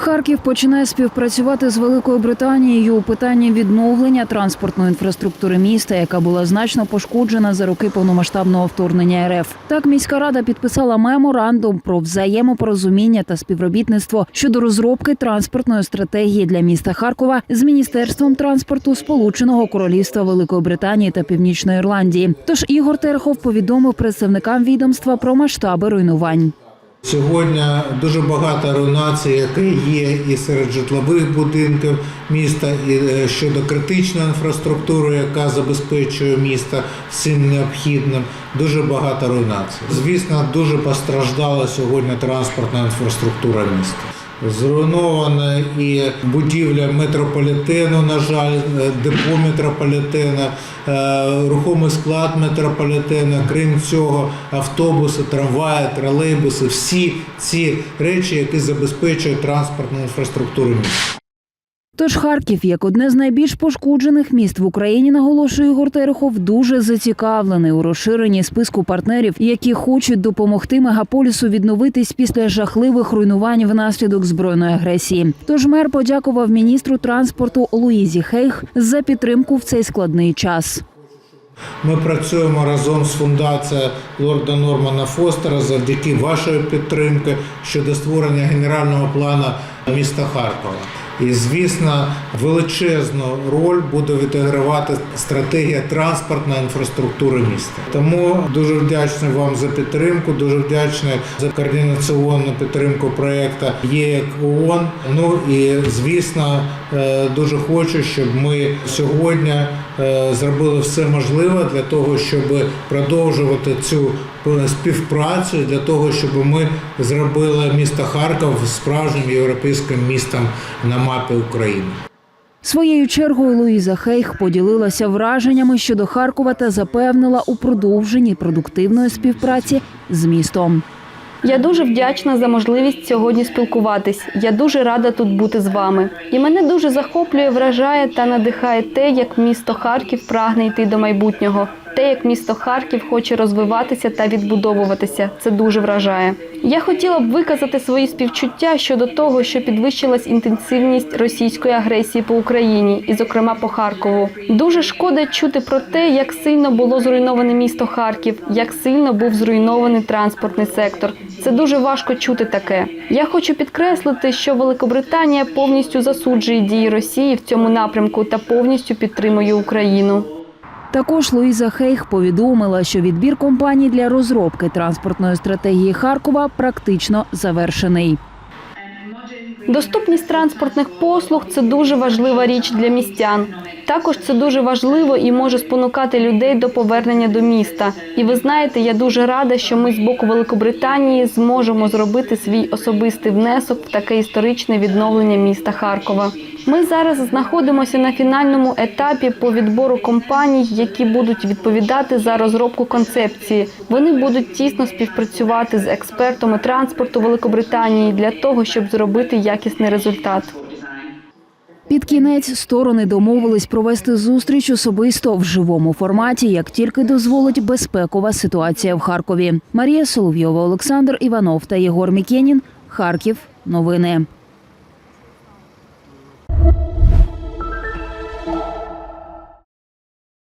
Харків починає співпрацювати з Великою Британією у питанні відновлення транспортної інфраструктури міста, яка була значно пошкоджена за роки повномасштабного вторгнення РФ. Так міська рада підписала меморандум про взаємопорозуміння та співробітництво щодо розробки транспортної стратегії для міста Харкова з міністерством транспорту Сполученого Королівства Великої Британії та Північної Ірландії. Тож Ігор Терехов повідомив представникам відомства про масштаби руйнувань. Сьогодні дуже багато руйнацій, які є і серед житлових будинків міста, і е, щодо критичної інфраструктури, яка забезпечує місто всім необхідним. Дуже багато руйнацій. Звісно, дуже постраждала сьогодні транспортна інфраструктура міста. Зруйнована і будівля метрополітену, на жаль, е, депо метрополітена, е, рухомий склад метрополітена. Крім цього, автобуси, трамваї, тролейбуси всі ці речі, які забезпечують транспортну інфраструктуру міста. Тож Харків, як одне з найбільш пошкоджених міст в Україні, наголошує Ігор Терехов, дуже зацікавлений у розширенні списку партнерів, які хочуть допомогти мегаполісу відновитись після жахливих руйнувань внаслідок збройної агресії. Тож мер подякував міністру транспорту Луїзі Хейх за підтримку в цей складний час. Ми працюємо разом з фундацією лорда Нормана Фостера завдяки вашої підтримки щодо створення генерального плану міста Харкова. І звісно, величезну роль буде відігравати стратегія транспортної інфраструктури міста. Тому дуже вдячний вам за підтримку, дуже вдячний за координаційну підтримку проекту ЄК ООН. Ну і звісно, е, дуже хочу, щоб ми сьогодні е, зробили все можливе для того, щоб продовжувати цю співпрацю, для того, щоб ми зробили місто Харків справжнім європейським містом на мапі України. Своєю чергою Луїза Хейх поділилася враженнями щодо Харкова та запевнила у продовженні продуктивної співпраці з містом. Я дуже вдячна за можливість сьогодні спілкуватись. Я дуже рада тут бути з вами. І мене дуже захоплює, вражає та надихає те, як місто Харків прагне йти до майбутнього. Те, як місто Харків хоче розвиватися та відбудовуватися, це дуже вражає. Я хотіла б виказати свої співчуття щодо того, що підвищилась інтенсивність російської агресії по Україні, і, зокрема, по Харкову. Дуже шкода чути про те, як сильно було зруйноване місто Харків, як сильно був зруйнований транспортний сектор. Це дуже важко чути таке. Я хочу підкреслити, що Великобританія повністю засуджує дії Росії в цьому напрямку та повністю підтримує Україну. Також Луїза Хейх повідомила, що відбір компаній для розробки транспортної стратегії Харкова практично завершений. Доступність транспортних послуг це дуже важлива річ для містян. Також це дуже важливо і може спонукати людей до повернення до міста. І ви знаєте, я дуже рада, що ми з боку Великобританії зможемо зробити свій особистий внесок в таке історичне відновлення міста Харкова. Ми зараз знаходимося на фінальному етапі по відбору компаній, які будуть відповідати за розробку концепції. Вони будуть тісно співпрацювати з експертами транспорту Великобританії для того, щоб зробити якісний результат. Під кінець сторони домовились провести зустріч особисто в живому форматі, як тільки дозволить безпекова ситуація в Харкові. Марія Соловйова, Олександр Іванов та Єгор Мікенін. Харків. Новини.